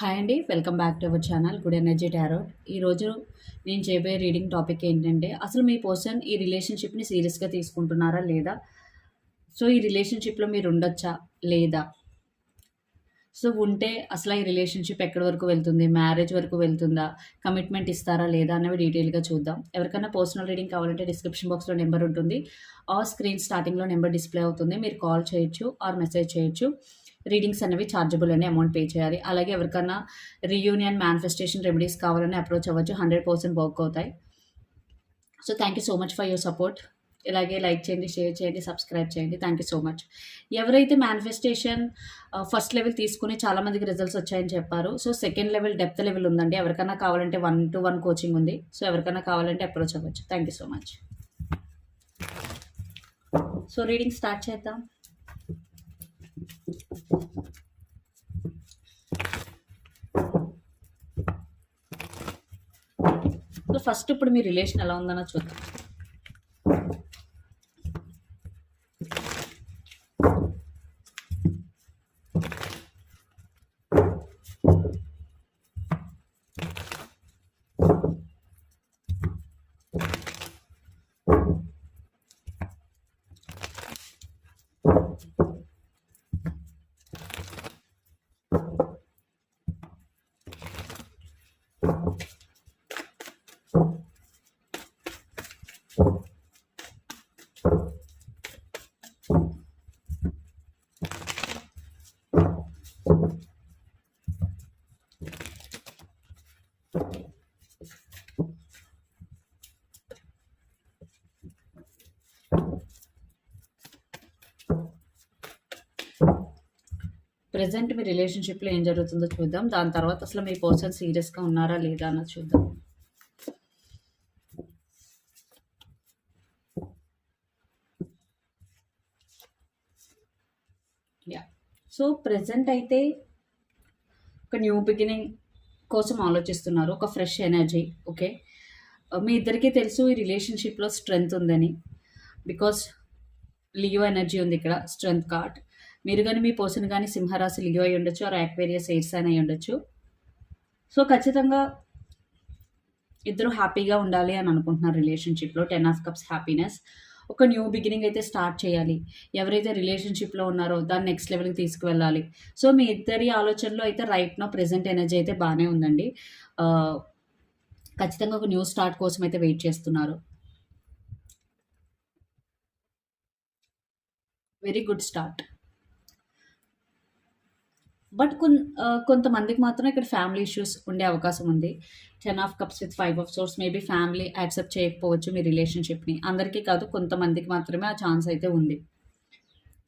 Hi అండి welcome back to our channel good energy tarot. ఈరోజు నేను చేయబోయే రీడింగ్ టాపిక్ ఏంటంటే అసలు మీ పర్సన్ ఈ రిలేషన్షిప్ని సీరియస్గా తీసుకుంటున్నారా లేదా? సో ఈ రిలేషన్షిప్లో మీరు ఉండొచ్చా లేదా? సో ఉంటే అసలు ఈ రిలేషన్షిప్ ఎక్కడి వరకు వెళ్తుంది? మ్యారేజ్ వరకు వెళ్తుందా? కమిట్మెంట్ ఇస్తారా లేదా అనేవి డీటెయిల్గా చూద్దాం. ఎవరికైనా పర్సనల్ రీడింగ్ కావాలంటే డిస్క్రిప్షన్ బాక్స్లో నెంబర్ ఉంటుంది. ఆ స్క్రీన్ స్టార్టింగ్లో నెంబర్ డిస్ప్లే అవుతుంది. మీరు కాల్ చేయొచ్చు ఆర్ మెసేజ్ చేయొచ్చు. రీడింగ్స్ అనేవి ఛార్జబుల్ అనే అమౌంట్ పే చేయాలి. అలాగే ఎవరికైనా రీయూనియన్ మేనిఫెస్టేషన్ రెమెడీస్ కావాలని అప్రోచ్ అవ్వచ్చు. హండ్రెడ్ పర్సెంట్ వర్క్ అవుతాయి. So thank you so much for your support. ఇలాగే లైక్ చేయండి షేర్ చేయండి సబ్స్క్రైబ్ చేయండి. Thank you so much. ఎవరైతే మేనిఫెస్టేషన్ ఫస్ట్ లెవెల్ తీసుకుని చాలామందికి రిజల్ట్స్ వచ్చాయని చెప్పారు. So second level depth level ఉందండి. ఎవరికైనా కావాలంటే వన్ టు వన్ కోచింగ్ ఉంది. సో ఎవరికైనా కావాలంటే అప్రోచ్ అవ్వచ్చు. Thank you so much. So reading start చేద్దాం సో ఫస్ట్ ఇప్పుడు మీ రిలేషన్ ఎలా ఉందన్నో చూద్దాం. ప్రజెంట్ మీ రిలేషన్షిప్లో ఏం జరుగుతుందో చూద్దాం. దాని తర్వాత అసలు మీ పర్సన్ సీరియస్గా ఉన్నారా లేదా అన్నది చూద్దాం. యా సో ప్రజెంట్ అయితే ఒక న్యూ బిగినింగ్ కోసం ఆలోచిస్తున్నారు. ఒక ఫ్రెష్ ఎనర్జీ ఓకే మీ ఇద్దరికీ తెలుసు ఈ రిలేషన్షిప్లో స్ట్రెంగ్త్ ఉందని. బికాస్ లియో ఎనర్జీ ఉంది ఇక్కడ స్ట్రెంగ్త్ కార్డ్ మీరు కానీ మీ పర్సన్ కానీ సింహరాశి లియో అయి ఉండొచ్చు ఆర్ యాక్వేరియస్ ఎయిర్స్ అని అయి ఉండొచ్చు. సో ఖచ్చితంగా ఇద్దరు హ్యాపీగా ఉండాలి అని అనుకుంటున్నారు రిలేషన్షిప్లో టెన్ ఆఫ్ కప్స్ హ్యాపీనెస్ ఒక న్యూ బిగినింగ్ అయితే స్టార్ట్ చేయాలి. ఎవరైతే రిలేషన్షిప్లో ఉన్నారో దాన్ని నెక్స్ట్ లెవెల్కి తీసుకువెళ్ళాలి. సో మీ ఇద్దరి ఆలోచనలో అయితే రైట్ నో ప్రెజెంట్ ఎనర్జీ అయితే బాగానే ఉందండి. ఖచ్చితంగా ఒక న్యూ స్టార్ట్ కోసం అయితే వెయిట్ చేస్తున్నారు. వెరీ గుడ్ స్టార్ట్ బట్ కొన్ కొంతమందికి మాత్రం ఇక్కడ ఫ్యామిలీ ఇష్యూస్ ఉండే అవకాశం ఉంది. Ten of cups with five of swords maybe family accept చేయకపోవచ్చు మీ రిలేషన్షిప్ని. అందరికీ కాదు కొంతమందికి మాత్రమే ఆ ఛాన్స్ అయితే ఉంది.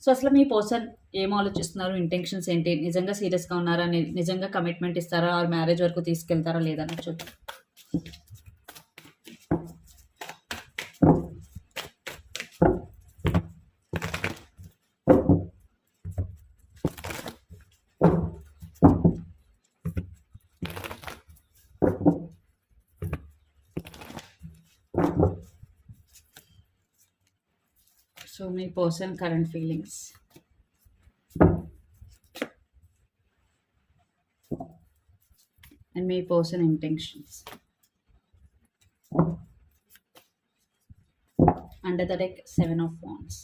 సో అసలు మీ పర్సన్ ఏం ఆలోచిస్తున్నారు? ఇంటెన్షన్స్ ఏంటి? నిజంగా సీరియస్గా ఉన్నారా? నిజంగా కమిట్మెంట్ ఇస్తారా? ఆర్ మ్యారేజ్ వరకు తీసుకెళ్తారా? లేదా అని చూద్దాం సో మీ person current feelings and me person intentions under the deck seven of wands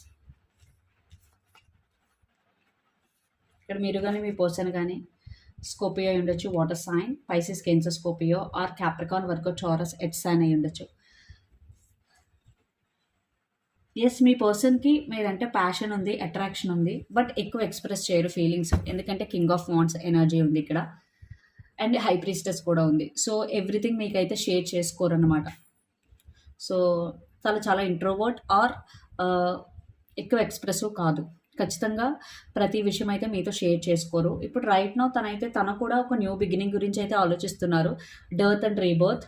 ఇక్కడ మీరు కానీ మీ పర్సన్ కానీ స్కోపియో అయి ఉండొచ్చు water sign Pisces Cancer Scorpio or Capricorn work chorus at sign అయి ఉండొచ్చు. ఎస్ మీ పర్సన్కి మీరంటే ప్యాషన్ ఉంది అట్రాక్షన్ ఉంది బట్ ఎక్కువ ఎక్స్ప్రెస్ చేయరు ఫీలింగ్స్ ఎందుకంటే కింగ్ ఆఫ్ వాంట్స్ ఎనర్జీ ఉంది ఇక్కడ. అండ్ హై ప్రీస్టెస్ కూడా ఉంది. సో ఎవ్రీథింగ్ మీకైతే షేర్ చేసుకోరు అనమాట సో తను చాలా ఇంట్రోవర్ట్ ఆర్ uh, ఎక్కువ ఎక్స్ప్రెసివ్ కాదు. ఖచ్చితంగా ప్రతి విషయం అయితే మీతో షేర్ చేసుకోరు. ఇప్పుడు రైట్ నో తనైతే తన కూడా ఒక న్యూ బిగినింగ్ గురించి అయితే ఆలోచిస్తున్నారు. డర్త్ అండ్ రీబర్త్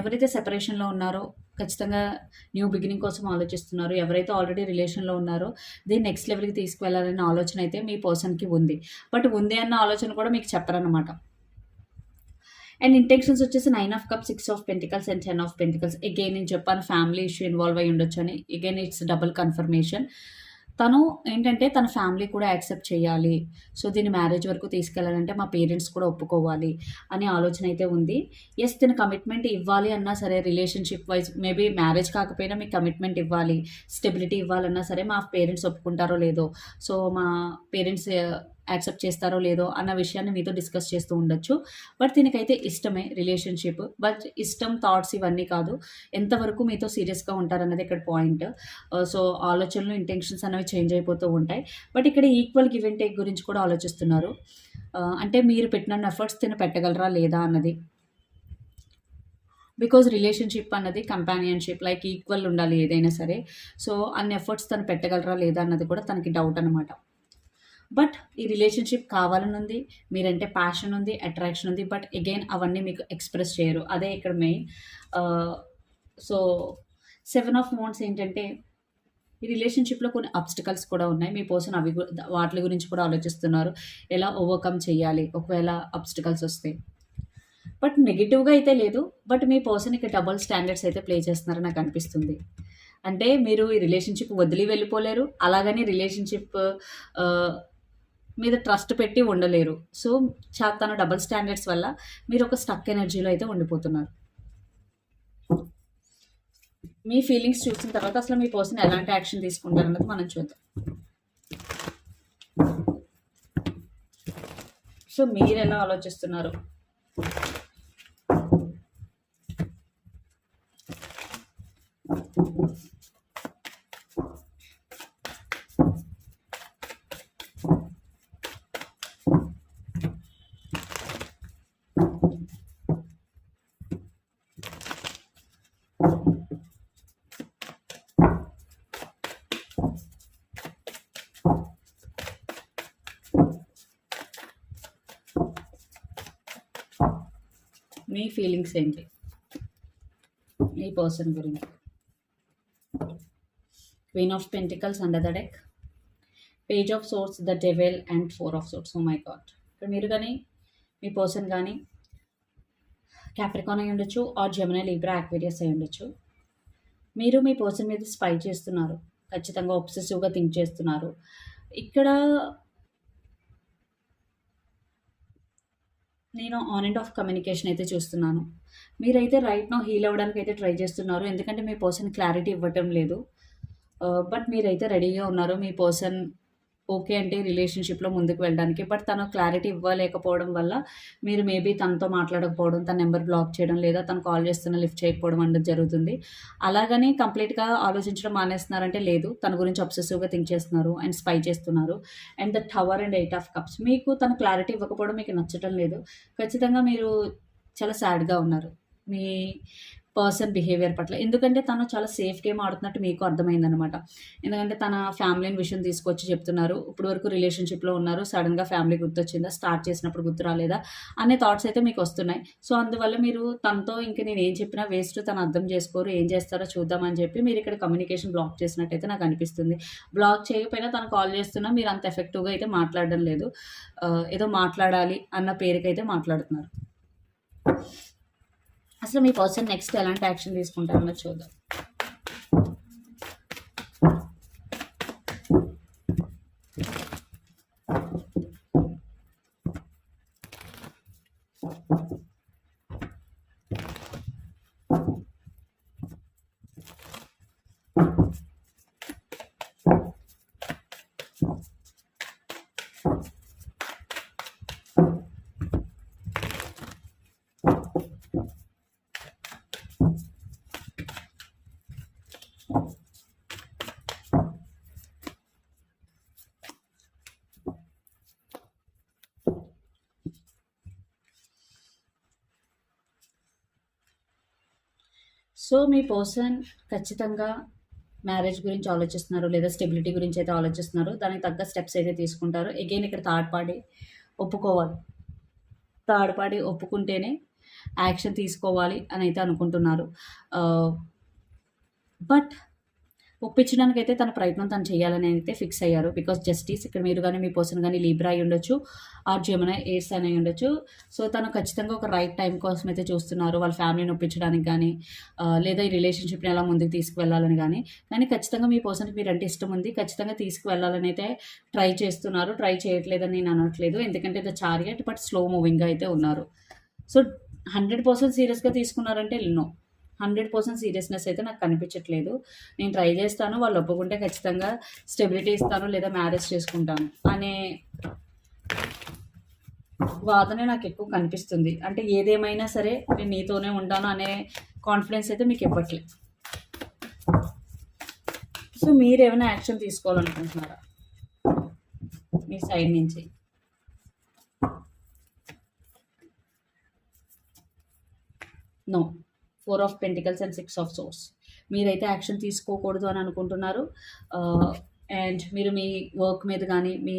ఎవరైతే సెపరేషన్లో ఉన్నారో ఖచ్చితంగా న్యూ బిగినింగ్ కోసం ఆలోచిస్తున్నారు. ఎవరైతే ఆల్రెడీ రిలేషన్లో ఉన్నారో దీన్ని నెక్స్ట్ లెవెల్కి తీసుకువెళ్ళాలనే ఆలోచన అయితే మీ పర్సన్కి ఉంది. బట్ ఉంది అన్న ఆలోచన కూడా మీకు చెప్పరన్నమాట. అండ్ ఇంటెన్షన్స్ వచ్చేసి nine of cup six of pentacles and ten of pentacles. Again నేను చెప్పాను ఫ్యామిలీ ఇష్యూ ఇన్వాల్వ్ అయ్యి ఉండొచ్చు అని అగైన్ ఇట్స్ డబుల్ కన్ఫర్మేషన్. తను ఏంటంటే తన ఫ్యామిలీ కూడా యాక్సెప్ట్ చేయాలి. సో దీన్ని మ్యారేజ్ వరకు తీసుకెళ్ళాలంటే మా పేరెంట్స్ కూడా ఒప్పుకోవాలి అనే ఆలోచన అయితే ఉంది. ఎస్ దీని కమిట్మెంట్ ఇవ్వాలి అన్నా సరే రిలేషన్షిప్ వైజ్ మేబీ మ్యారేజ్ కాకపోయినా మీకు కమిట్మెంట్ ఇవ్వాలి స్టెబిలిటీ ఇవ్వాలన్నా సరే మా పేరెంట్స్ ఒప్పుకుంటారో లేదో. సో మా పేరెంట్స్ యాక్సెప్ట్ చేస్తారో లేదో అన్న విషయాన్ని మీతో డిస్కస్ చేస్తూ ఉండొచ్చు. బట్ దీనికైతే ఇష్టమే రిలేషన్షిప్. బట్ ఇష్టం థాట్స్ ఇవన్నీ కాదు. ఎంతవరకు మీతో సీరియస్గా ఉంటారన్నది ఇక్కడ పాయింట్. సో ఆలోచనలు ఇంటెన్షన్స్ అనేవి చేంజ్ అయిపోతూ ఉంటాయి. బట్ ఇక్కడ ఈక్వల్ గివ్ అండ్ టేక్ గురించి కూడా ఆలోచిస్తున్నారు. అంటే మీరు పెట్టిన ఎఫర్ట్స్ తిన పెట్టగలరా లేదా అన్నది. బికాజ్ రిలేషన్షిప్ అన్నది కంపానియన్షిప్ లైక్ ఈక్వల్ ఉండాలి ఏదైనా సరే. సో అన్ని ఎఫర్ట్స్ తను పెట్టగలరా లేదా అన్నది కూడా తనకి డౌట్ అనమాట బట్ ఈ రిలేషన్షిప్ కావాలని ఉంది మీరంటే ప్యాషన్ ఉంది అట్రాక్షన్ ఉంది బట్ అగైన్ అవన్నీ మీకు ఎక్స్ప్రెస్ చేయరు. అదే ఇక్కడ main. So seven of wands ఏంటంటే ఈ రిలేషన్షిప్లో కొన్ని అబ్స్టికల్స్ కూడా ఉన్నాయి. మీ పర్సన్ అవి వాటి గురించి కూడా ఆలోచిస్తున్నారు. ఎలా ఓవర్కమ్ చేయాలి? ఒకవేళ అబ్స్టికల్స్ వస్తాయి బట్ నెగిటివ్గా అయితే లేదు. బట్ మీ పర్సన్ ఇక్కడ డబుల్ స్టాండర్డ్స్ అయితే ప్లే చేస్తున్నారని నాకు అనిపిస్తుంది. అంటే మీరు ఈ రిలేషన్షిప్ వదిలి వెళ్ళిపోలేరు. అలాగని రిలేషన్షిప్ మీద ట్రస్ట్ పెట్టి ఉండలేరు. సో తన డబల్ స్టాండర్డ్స్ వల్ల మీరు ఒక స్టక్ ఎనర్జీలో అయితే ఉండిపోతున్నారు. మీ ఫీలింగ్స్ చూసిన తర్వాత అసలు మీ పర్సన్ ఎలాంటి యాక్షన్ తీసుకుంటారు అన్నది మనం చూద్దాం. సో మీరు ఎలా ఆలోచిస్తున్నారు? మీ ఫీలింగ్స్ ఏంటి? మీ పర్సన్ గురించి. Queen of pentacles under the deck page of swords the devil and four of swords oh my god ఇక్కడ మీరు కానీ మీ పర్సన్ కానీ క్యాప్రికాన్ అయి ఉండొచ్చు ఆర్ జెమినా లీబ్రా యాక్వేరియస్ అయి ఉండొచ్చు. మీరు మీ పర్సన్ మీద స్పై చేస్తున్నారు. ఖచ్చితంగా ఒబ్సెసివ్గా థింక్ చేస్తున్నారు. ఇక్కడ నేను ఆన్ అండ్ ఆఫ్ కమ్యూనికేషన్ అయితే చూస్తున్నాను. మీరైతే రైట్ నో హీల్ అవ్వడానికి అయితే ట్రై చేస్తున్నారు. ఎందుకంటే మీ పర్సన్ క్లారిటీ ఇవ్వటం లేదు. Uh, బట్ మీరైతే రెడీగా ఉన్నారు. మీ పర్సన్ ఓకే అంటే రిలేషన్షిప్లో ముందుకు వెళ్ళడానికి. బట్ తను క్లారిటీ ఇవ్వలేకపోవడం వల్ల మీరు మేబీ తనతో మాట్లాడకపోవడం తన నెంబర్ బ్లాక్ చేయడం లేదా తను కాల్ చేస్తున్న లిఫ్ట్ చేయకపోవడం అనేది జరుగుతుంది. అలాగని కంప్లీట్గా ఆలోచించడం మానేస్తున్నారంటే లేదు. తన గురించి అబ్సెసివ్గా థింక్ చేస్తున్నారు అండ్ స్పై చేస్తున్నారు. And the tower and eight of cups. మీకు తన క్లారిటీ ఇవ్వకపోవడం మీకు నచ్చటం లేదు. ఖచ్చితంగా మీరు చాలా సాడ్గా ఉన్నారు. మీ పర్సన్ బిహేవియర్ పట్ల. ఎందుకంటే తను చాలా సేఫ్ గేమ్ ఆడుతున్నట్టు మీకు అర్థమైందనమాట ఎందుకంటే తన ఫ్యామిలీని విషయం తీసుకొచ్చి చెప్తున్నారు. ఇప్పుడు వరకు రిలేషన్షిప్లో ఉన్నారు. సడన్గా ఫ్యామిలీ గుర్తొచ్చిందా? స్టార్ట్ చేసినప్పుడు గుర్తు రాలేదా అనే థాట్స్ అయితే మీకు వస్తున్నాయి. సో అందువల్ల మీరు తనతో ఇంక నేను ఏం చెప్పినా వేస్ట్ తను అర్థం చేసుకోరు. ఏం చేస్తారో చూద్దామని చెప్పి మీరు ఇక్కడ కమ్యూనికేషన్ బ్లాక్ చేసినట్టయితే నాకు అనిపిస్తుంది. బ్లాక్ చేయకపోయినా తను కాల్ చేస్తున్నా మీరు అంత ఎఫెక్టివ్గా అయితే మాట్లాడడం లేదు. ఏదో మాట్లాడాలి అన్న పేరుకైతే మాట్లాడుతున్నారు. అసలు మీ పర్సన్ నెక్స్ట్ ఎలాంటి యాక్షన్ తీసుకుంటారో చూద్దాం. సో మీ పర్సన్ ఖచ్చితంగా మ్యారేజ్ గురించి ఆలోచిస్తున్నారు లేదా స్టెబిలిటీ గురించి అయితే ఆలోచిస్తున్నారు. దానికి తగ్గ స్టెప్స్ అయితే తీసుకుంటారు. అగైన్ ఇక్కడ థర్డ్ పార్టీ ఒప్పుకోవాలి. థర్డ్ పార్టీ ఒప్పుకుంటేనే యాక్షన్ తీసుకోవాలి అని అయితే అనుకుంటున్నారు. Uh, బట్ ఒప్పించడానికి అయితే తన ప్రయత్నం తను చేయాలని అయితే ఫిక్స్ అయ్యారు. బికాస్ జస్టిస్ ఇక్కడ మీరు కానీ మీ పర్సన్ కానీ లీబ్రా అయి ఉండొచ్చు ఆర్ జమున ఏర్స్ అని అయి ఉండొచ్చు. సో తను ఖచ్చితంగా ఒక రైట్ టైం కోసం అయితే చూస్తున్నారు వాళ్ళ ఫ్యామిలీని ఒప్పించడానికి కానీ లేదా ఈ రిలేషన్షిప్ని ఎలా ముందుకు తీసుకువెళ్ళాలని కానీ. కానీ ఖచ్చితంగా మీ పర్సన్కి మీరు అంటే ఇష్టం ఉంది ఖచ్చితంగా తీసుకువెళ్ళాలని అయితే ట్రై చేస్తున్నారు. ట్రై చేయట్లేదని నేను అనట్లేదు ఎందుకంటే ద చారియట్ బట్ స్లో మూవింగ్గా అయితే ఉన్నారు. సో హండ్రెడ్ పర్సెంట్ సీరియస్గా తీసుకున్నారంటే నో. హండ్రెడ్ పర్సెంట్ సీరియస్నెస్ అయితే నాకు కనిపించట్లేదు. నేను ట్రై చేస్తాను వాళ్ళు ఒప్పుకుంటే ఖచ్చితంగా స్టెబిలిటీ ఇస్తాను లేదా మ్యారేజ్ చేసుకుంటాను అనే వాదనే నాకు ఎక్కువ కనిపిస్తుంది. అంటే ఏదేమైనా సరే నేను నీతోనే ఉంటాను అనే కాన్ఫిడెన్స్ అయితే మీకు ఇవ్వట్లేదు. సో మీరు ఏమైనా యాక్షన్ తీసుకోవాలనుకుంటున్నారా? మీ సైడ్ నుంచి. No. Four of pentacles and six of swords. మీరైతే యాక్షన్ తీసుకోకూడదు అని అనుకుంటున్నారు. అండ్ మీరు మీ వర్క్ మీద కానీ మీ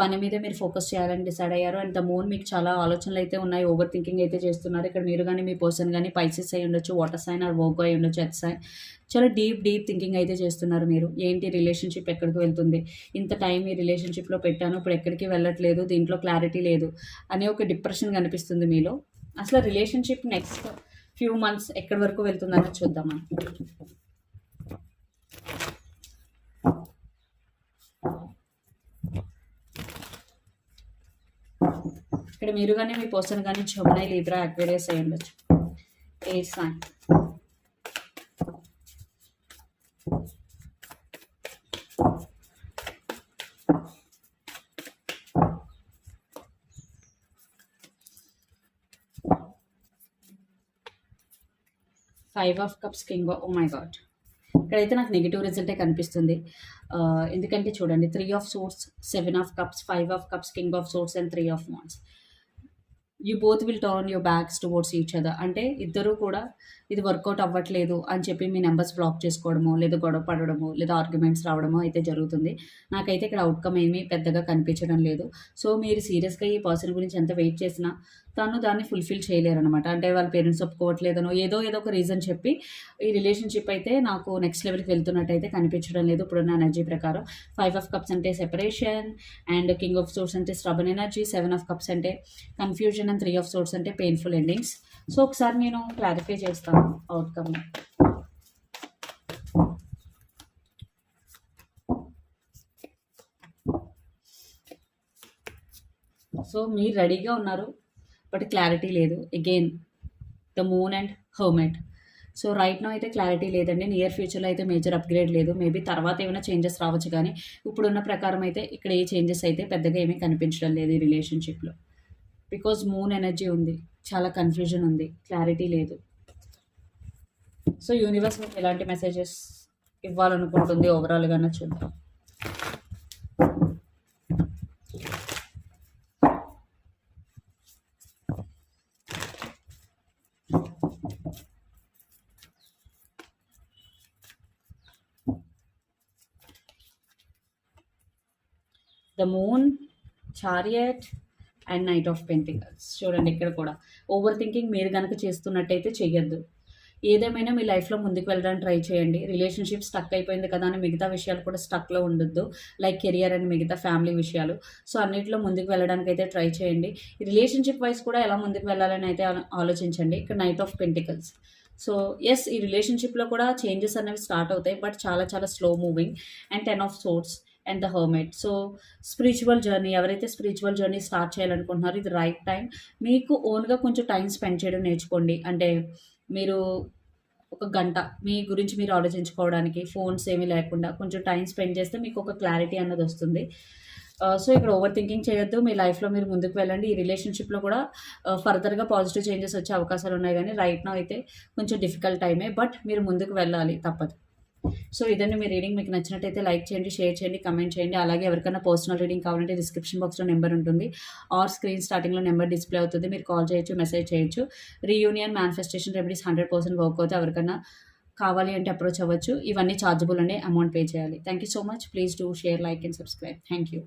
పని మీద మీరు ఫోకస్ చేయాలని డిసైడ్ అయ్యారు. అండ్ ద మూన్ మీకు చాలా ఆలోచనలు అయితే ఉన్నాయి ఓవర్ థింకింగ్ అయితే చేస్తున్నారు. ఇక్కడ మీరు కానీ మీ పర్సన్ కానీ పైసెస్ అయి ఉండొచ్చు వాటర్ సైన్ ఆర్ వర్క్ అయి ఉండొచ్చు ఎత్ సైన్. చాలా డీప్ డీప్ థింకింగ్ అయితే చేస్తున్నారు మీరు. ఏంటి రిలేషన్షిప్ ఎక్కడికి వెళ్తుంది? ఇంత టైం ఈ రిలేషన్షిప్లో పెట్టాను ఇప్పుడు ఎక్కడికి వెళ్ళట్లేదు దీంట్లో క్లారిటీ లేదు అనే ఒక డిప్రెషన్ కనిపిస్తుంది మీలో. అసలు రిలేషన్షిప్ నెక్స్ట్ ఫ్యూ మంత్స్ ఎక్కడి వరకు వెళ్తుందని చూద్దామా? ఇక్కడ మీరు కానీ మీ పర్సన్ కానీ జమునై లీబ్రా అక్వేరియస్ అయ్యి ఉండొచ్చు ఏ Sai five of cups king oh my god. ఇక్కడైతే నాకు నెగిటివ్ రిజల్టే కనిపిస్తుంది. ఎందుకంటే చూడండి three of swords seven of cups five of cups king of swords and three of wands you both will turn your backs towards each other అంటే ఇద్దరు కూడా ఇది వర్కౌట్ అవ్వట్లేదు అని చెప్పి మీ నెంబర్స్ బ్లాక్ చేసుకోవడమో లేదా గొడవ పడడమో లేదా ఆర్గ్యుమెంట్స్ రావడమో అయితే జరుగుతుంది. నాకైతే ఇక్కడ అవుట్కమ్ ఏమీ పెద్దగా కనిపించడం లేదు. సో మీరు సీరియస్గా ఈ పర్సన్ గురించి ఎంత వెయిట్ చేసినా తను దాన్ని ఫుల్ఫిల్ చేయలేరనమాట అంటే వాళ్ళ పేరెంట్స్ ఒప్పుకోవట్లేదనో ఏదో ఏదో ఒక రీజన్ చెప్పి ఈ రిలేషన్షిప్ అయితే నాకు నెక్స్ట్ లెవెల్కి వెళ్తున్నట్టు అయితే కనిపించడం లేదు. ఇప్పుడున్న ఎనర్జీ ప్రకారం ఫైవ్ ఆఫ్ కప్స్ అంటే separation and king of swords అంటే stubborn energy seven of cups అంటే confusion and three of swords అంటే పెయిన్ఫుల్ ఎండింగ్స్ సో ఒకసారి నేను క్లారిఫై చేస్తాను అవుట్కమ్ సో మీరు రెడీగా ఉన్నారు బట్ క్లారిటీ లేదు. Again the moon and hermit so right no అయితే క్లారిటీ లేదండి. నియర్ ఫ్యూచర్లో అయితే మేజర్ అప్గ్రేడ్ లేదు. మేబీ తర్వాత ఏమైనా చేంజెస్ రావచ్చు కానీ ఇప్పుడున్న ప్రకారం అయితే ఇక్కడ ఏ చేంజెస్ అయితే పెద్దగా ఏమీ కనిపించడం లేదు ఈ రిలేషన్షిప్లో బికాజ్ మూన్ ఎనర్జీ ఉంది. చాలా కన్ఫ్యూజన్ ఉంది. క్లారిటీ లేదు. సో యూనివర్స్ మీకు ఎలాంటి మెసేజెస్ ఇవ్వాలనుకుంటుంది? ఓవరాల్గానే చూద్దాం. The moon chariot and knight of pentacles చూడండి ఇక్కడ కూడా. ఓవర్ థింకింగ్ మీరు కనుక చేస్తున్నట్టయితే చేయొద్దు ఏదేమైనా మీ లైఫ్లో ముందుకు వెళ్ళడానికి ట్రై చేయండి. రిలేషన్షిప్ స్టక్ అయిపోయింది కదా అని మిగతా విషయాలు కూడా స్టక్లో ఉండొద్దు. లైక్ కెరియర్ అండ్ మిగతా ఫ్యామిలీ విషయాలు. సో అన్నింటిలో ముందుకు వెళ్ళడానికి అయితే ట్రై చేయండి. రిలేషన్షిప్ వైస్ కూడా ఎలా ముందుకు వెళ్ళాలని అయితే ఆలోచించండి. ఇక్కడ knight of pentacles so yes ఈ రిలేషన్షిప్లో కూడా చేంజెస్ అనేవి స్టార్ట్ అవుతాయి. బట్ చాలా చాలా slow moving and ten of swords and the hermit. So spiritual journey ఎవరైతే స్పిరిచువల్ జర్నీ స్టార్ట్ చేయాలనుకుంటున్నారో ఇది రైట్ టైం. మీకు ఓన్గా కొంచెం టైం స్పెండ్ చేయడం నేర్చుకోండి. అంటే మీరు ఒక గంట మీ గురించి మీరు ఆలోచించుకోవడానికి ఫోన్స్ ఏమీ లేకుండా కొంచెం టైం స్పెండ్ చేస్తే మీకు ఒక క్లారిటీ అన్నది వస్తుంది. సో ఇక్కడ ఓవర్ థింకింగ్ చేయొద్దు. మీ లైఫ్లో మీరు ముందుకు వెళ్ళండి. ఈ రిలేషన్షిప్లో కూడా ఫర్దర్గా పాజిటివ్ చేంజెస్ వచ్చే అవకాశాలు ఉన్నాయి కానీ రైట్ నా అయితే కొంచెం డిఫికల్ట్ టైమే. బట్ మీరు ముందుకు వెళ్ళాలి తప్పదు. సో ఇదండి మీ రీడింగ్. మీకు నచ్చినట్టయితే లైక్ చేయండి షేర్ చేయండి కమెంట్ చేయండి. అలాగే ఎవరికైనా పర్సనల్ రీడింగ్ కావాలంటే డిస్క్రిప్షన్ బాక్స్లో నెంబర్ ఉంటుంది. ఆర్ స్క్రీన్ స్టార్టింగ్లో నెంబర్ డిస్ప్లే అవుతుంది. మీరు కాల్ చేయొచ్చు మెసేజ్ చేయొచ్చు. Reunion manifestation remedies hundred percent work అవుతుంది ఎవరికైనా కావాలి అంటే అప్రోచ్ అవ్వచ్చు. ఇవన్నీ ఛార్జబుల్ అండి అమౌంట్ పే చేయాలి. Thank you so much. Please do share like and subscribe. Thank you